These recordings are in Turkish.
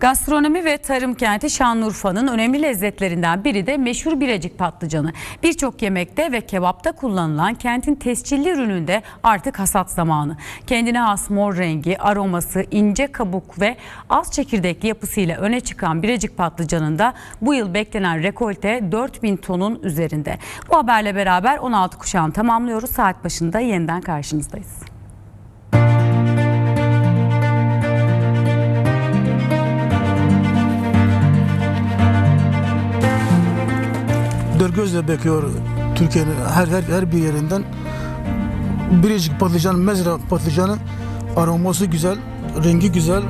Gastronomi ve tarım kenti Şanlıurfa'nın önemli lezzetlerinden biri de meşhur Birecik patlıcanı. Birçok yemekte ve kebapta kullanılan kentin tescilli ürününde artık hasat zamanı. Kendine has mor rengi, aroması, ince kabuk ve az çekirdekli yapısıyla öne çıkan Birecik patlıcanında bu yıl beklenen rekolte 4000 tonun üzerinde. Bu haberle beraber 16 kuşağını tamamlıyoruz. Saat başında yeniden karşınızdayız. Gözle bekliyor Türkiye'nin her her her bir yerinden. Biricik patlıcan, mezra patlıcanı aroması güzel, rengi güzel.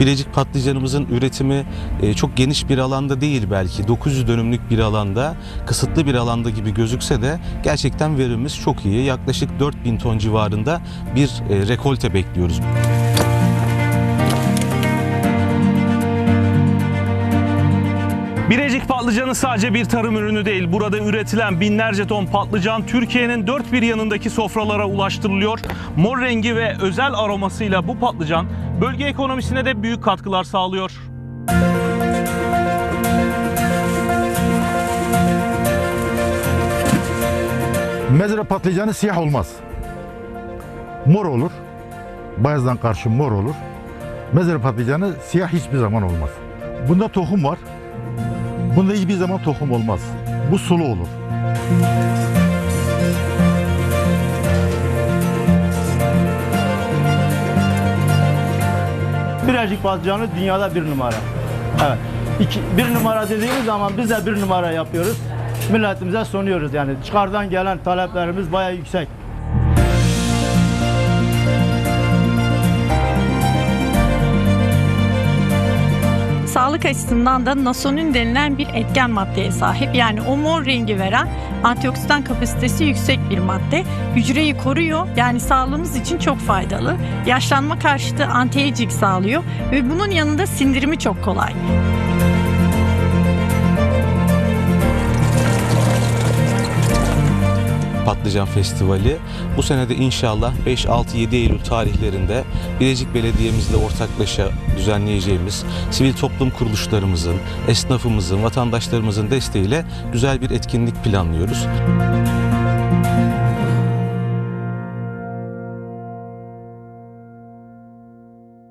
Birecik patlıcanımızın üretimi e, çok geniş bir alanda değil belki 900 dönümlük bir alanda kısıtlı bir alanda gibi gözükse de gerçekten verimimiz çok iyi. Yaklaşık 4000 ton civarında bir e, rekolte bekliyoruz. Birecik patlıcanı sadece bir tarım ürünü değil. Burada üretilen binlerce ton patlıcan Türkiye'nin dört bir yanındaki sofralara ulaştırılıyor. Mor rengi ve özel aromasıyla bu patlıcan bölge ekonomisine de büyük katkılar sağlıyor. Mezra patlıcanı siyah olmaz. Mor olur. Bayazdan karşı mor olur. Mezra patlıcanı siyah hiçbir zaman olmaz. Bunda tohum var. Bunda hiçbir zaman tohum olmaz. Bu sulu olur. Birecik patlıcanı dünyada bir numara. Evet. İki, bir numara dediğimiz zaman biz de bir numara yapıyoruz. Milletimize sunuyoruz yani. Çıkardan gelen taleplerimiz bayağı yüksek. Sağlık açısından da nasonin denilen bir etken maddeye sahip. Yani o mor rengi veren antioksidan kapasitesi yüksek bir madde. Hücreyi koruyor yani sağlığımız için çok faydalı. Yaşlanma karşıtı anti-aging sağlıyor ve bunun yanında sindirimi çok kolay. Patlıcan Festivali bu sene de inşallah 5-6-7 Eylül tarihlerinde Bilecik Belediye'mizle ortaklaşa düzenleyeceğimiz sivil toplum kuruluşlarımızın, esnafımızın, vatandaşlarımızın desteğiyle güzel bir etkinlik planlıyoruz.